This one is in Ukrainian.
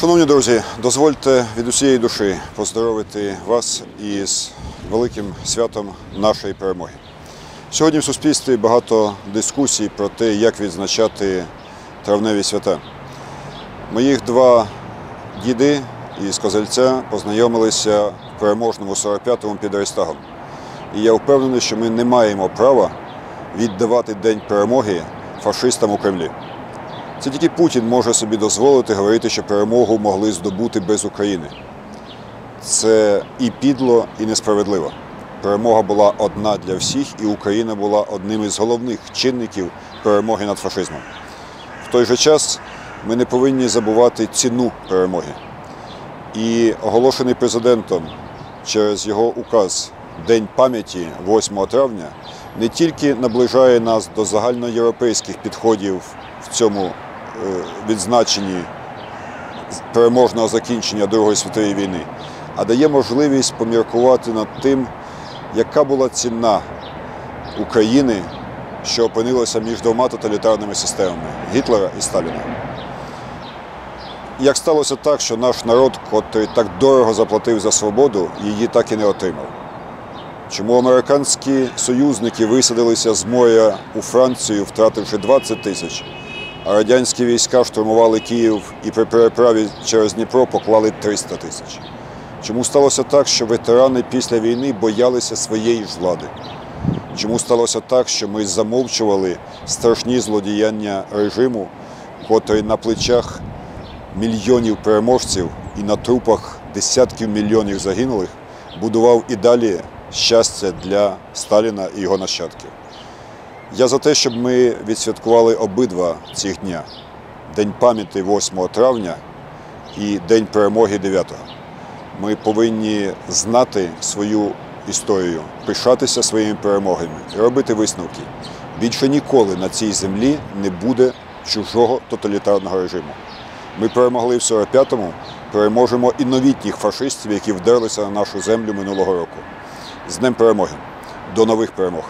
Шановні друзі, дозвольте від усієї душі поздоровити вас із великим святом нашої перемоги. Сьогодні в суспільстві багато дискусій про те, як відзначати травневі свята. Моїх два діди із Козельця познайомилися в переможному 45-му під Рейстагом. І я впевнений, що ми не маємо права віддавати День перемоги фашистам у Кремлі. Це тільки Путін може собі дозволити говорити, що перемогу могли здобути без України. Це і підло, і несправедливо. Перемога була одна для всіх, і Україна була одним із головних чинників перемоги над фашизмом. В той же час ми не повинні забувати ціну перемоги. І оголошений президентом через його указ День пам'яті 8 травня не тільки наближає нас до загальноєвропейських підходів в цьому е, відзначенні переможного закінчення Другої світової війни, а дає можливість поміркувати над тим, яка була ціна України, що опинилася між двома тоталітарними системами Гітлера і Сталіна. Як сталося так, що наш народ, котрий так дорого заплатив за свободу, її так і не отримав? Чому американські союзники висадилися з моря у Францію, втративши 20 тисяч, а радянські війська штурмували Київ і при переправі через Дніпро поклали 300 тисяч? Чому сталося так, що ветерани після війни боялися своєї ж влади? Чому сталося так, що ми замовчували страшні злодіяння режиму, котрий на плечах мільйонів переможців і на трупах десятків мільйонів загинулих будував і далі щастя для Сталіна і його нащадків? Я за те, щоб ми відсвяткували обидва цих дня: День пам'яті 8 травня і День перемоги 9. Ми повинні знати свою історію, пишатися своїми перемогами і робити висновки. Більше ніколи на цій землі не буде чужого тоталітарного режиму. Ми перемогли в 45-му, переможемо і новітніх фашистів, які вдерлися на нашу землю минулого року. З Днем перемоги! До нових перемог!